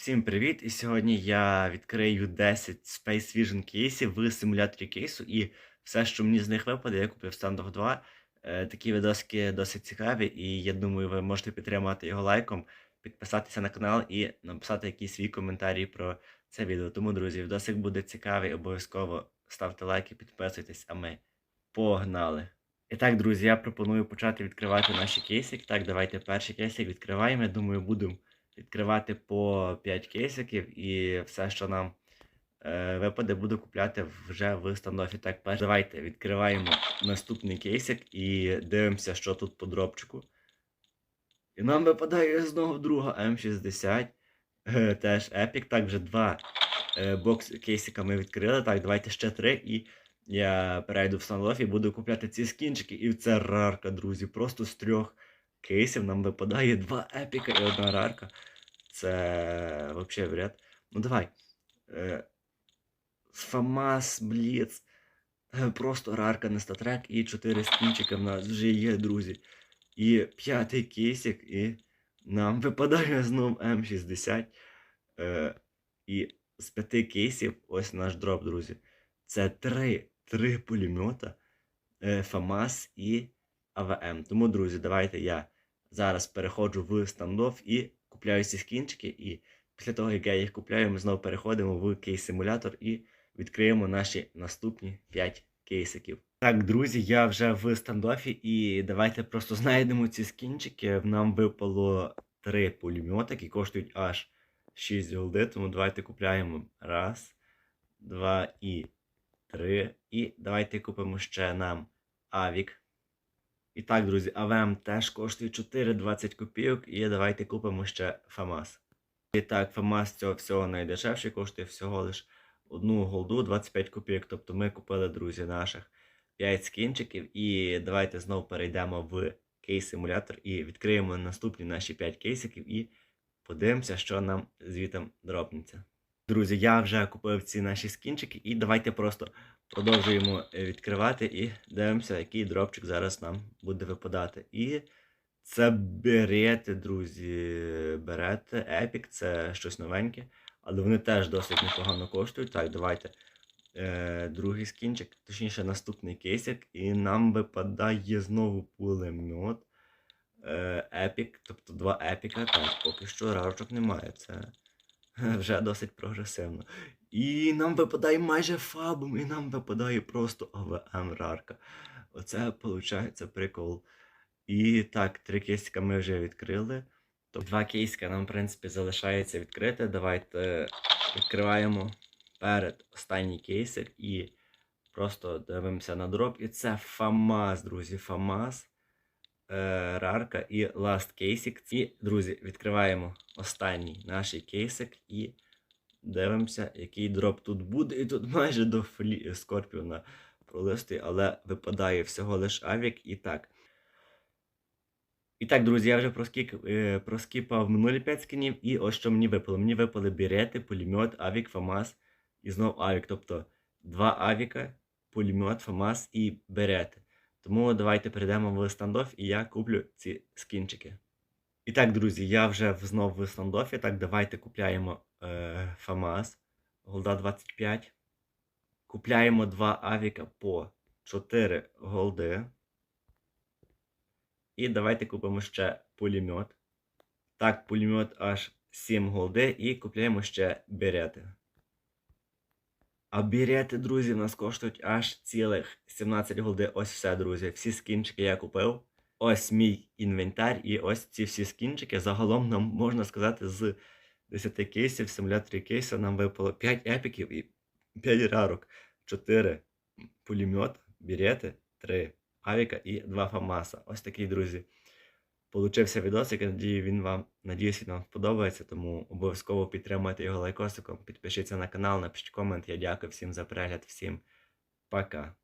Всім привіт! І сьогодні я відкрию 10 Space Vision кейсів в симуляторі кейсу, і все, що мені з них випаде, я купив Standoff 2. Е, Такі відоски досить цікаві, і я думаю, ви можете підтримати його лайком, підписатися на канал і написати якийсь свій коментарі про це відео. Тому, друзі, відосик буде цікавий, обов'язково ставте лайки, підписуйтесь, а ми погнали! І так, друзі, я пропоную почати відкривати наші кейсики. Так, давайте перший кейсик відкриваємо. Я думаю, будемо відкривати по 5 кейсиків і все, що нам е, випаде, буду купляти вже в стандофі. Так, перш давайте відкриваємо наступний кейсик і дивимося, що тут по дропчику. І нам випадає знову друга М60. Е, теж епік. Так, вже два е, бокс кейсика ми відкрили. Так, давайте ще три. І я перейду в стандоф і буду купляти ці скінчики. І це рарка, друзі. Просто з трьох кейсів нам випадає два епіка і одна рарка. Це взагалі вряд. Ну давай. Е, Фамас, Бліц. Е, Просто рарка на статрек і 4 скінчика в нас вже є, друзі. І п'ятий кейсик, і нам випадає знов М60. Е, і з п'яти кейсів ось наш дроп, друзі. Це три, три пулемета, ФАМАС і АВМ. Тому, друзі, давайте я зараз переходжу в стандоф і купляю ці скінчики. І після того, як я їх купляю, ми знову переходимо в кейс-симулятор і відкриємо наші наступні 5 кейсиків. Так, друзі, я вже в стандофі, і давайте просто знайдемо ці скінчики. Нам випало 3 пулемета, які коштують аж 6 голди, тому давайте купляємо раз, два і три. І давайте купимо ще нам Авік. І так, друзі, АВМ теж коштує 4,20 копійок. І давайте купимо ще ФАМАС. І так, ФАМАС цього всього найдешевший коштує всього лиш одну голду 25 копійок. Тобто ми купили, друзі, наших 5 скінчиків. І давайте знову перейдемо в кейс-симулятор і відкриємо наступні наші 5 кейсиків і подивимося, що нам звітом дропнеться. Друзі, я вже купив ці наші скінчики, і давайте просто продовжуємо е, відкривати і дивимося, який дропчик зараз нам буде випадати. І це берети, друзі. Берети. Epic, це щось новеньке, але вони теж досить непогано коштують. Так, давайте е, другий скінчик, точніше наступний кейсик, і нам випадає знову пулемет. Епік, тобто два епіка. Так, поки що рарочок немає. Це вже досить прогресивно. І нам випадає майже фабум, і нам випадає просто АВМ рарка. Оце виходить прикол. І так, три кейсика ми вже відкрили. Тобто два кейсика нам, в принципі, залишається відкрити. Давайте відкриваємо перед останній кейсик і просто дивимося на дроп. І це ФАМАС, друзі, ФАМАС. Е, рарка і last кейсик. І, друзі, відкриваємо останній наш кейсик і дивимося, який дроп тут буде. І тут майже до флі... Скорпіона пролистує, але випадає всього лиш авік і так. І так, друзі, я вже проскік, е, проскіпав минулі 5 скинів, і ось що мені випало. Мені випали бірети, пулемет, авік, ФАМАС і знов авік. Тобто два авіка, пулемет, ФАМАС і берети. Тому давайте перейдемо в стандоф і я куплю ці скінчики. І так, друзі, я вже знов в стандофі. Так, давайте купляємо е, ФАМАС, голда 25. Купляємо два авіка по 4 голди. І давайте купимо ще пулемет. Так, пулемет аж 7 голди і купляємо ще берети. А берети, друзі, нас коштують аж цілих 17 голди. Ось все, друзі. Всі скінчики я купив. Ось мій інвентар, і ось ці всі скінчики. Загалом нам можна сказати, з 10 кейсів, симуляторі кейсу нам випало 5 епіків і 5 рарок, 4 пулемет, берети, 3 авіка і 2 фамаса. Ось такий, друзі. Получився відосик, я надію, він вам надіюсь, він вам сподобається, тому обов'язково підтримайте його лайкосиком, підпишіться на канал, напишіть комент. Я дякую всім за перегляд, всім пока.